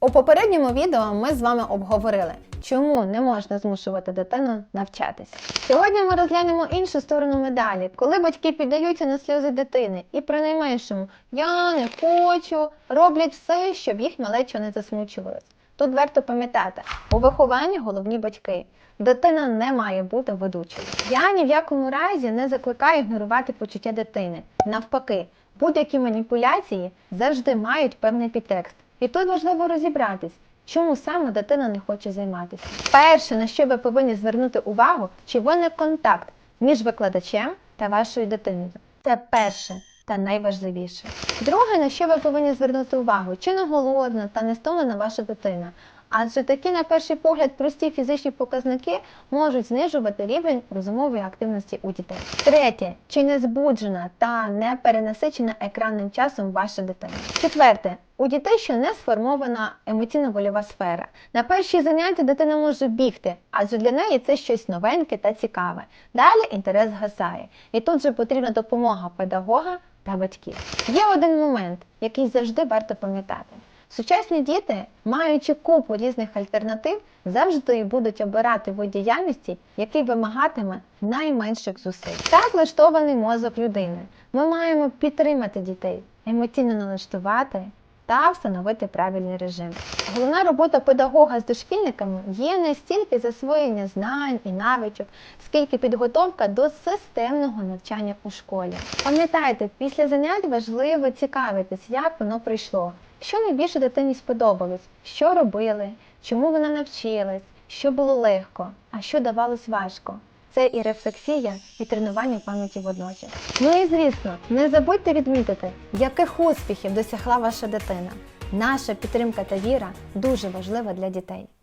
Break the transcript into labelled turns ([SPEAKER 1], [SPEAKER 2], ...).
[SPEAKER 1] У попередньому відео ми з вами обговорили, чому не можна змушувати дитину навчатися. Сьогодні ми розглянемо іншу сторону медалі, коли батьки піддаються на сльози дитини і при найменшому я не хочу, роблять все, щоб їх малечо не засмучувалось. Тут варто пам'ятати, у вихованні головні батьки. Дитина не має бути ведучою. Я ні в якому разі не закликаю ігнорувати почуття дитини. Навпаки, будь-які маніпуляції завжди мають певний підтекст. І тут важливо розібратись, чому саме дитина не хоче займатися. Перше, на що ви повинні звернути увагу, чи виник контакт між викладачем та вашою дитиною. Це перше та найважливіше. Друге, на що ви повинні звернути увагу, чи не голодна та не стомлена ваша дитина. Адже такі, на перший погляд, прості фізичні показники можуть знижувати рівень розумової активності у дітей. Третє, чи не збуджена та не перенасичена екранним часом ваша дитина. Четверте, у дітей ще не сформована емоційно-вольова сфера. На перші заняття дитина може бігти, адже для неї це щось новеньке та цікаве. Далі інтерес згасає. І тут же потрібна допомога педагога та батьків. Є один момент, який завжди варто пам'ятати. Сучасні діти, маючи купу різних альтернатив, завжди будуть обирати вид діяльності, який вимагатиме найменших зусиль. Так влаштований мозок людини. Ми маємо підтримати дітей, емоційно налаштувати та встановити правильний режим. Головна робота педагога з дошкільниками є не стільки засвоєння знань і навичок, скільки підготовка до системного навчання у школі. Пам'ятайте, після занять важливо цікавитись, як воно пройшло. Що найбільше дитині сподобалось, що робили, чому вона навчилась, що було легко, а що давалось важко. Це і рефлексія, і тренування пам'яті водночас. Ну і звісно, не забудьте відмітити, яких успіхів досягла ваша дитина. Наша підтримка та віра дуже важлива для дітей.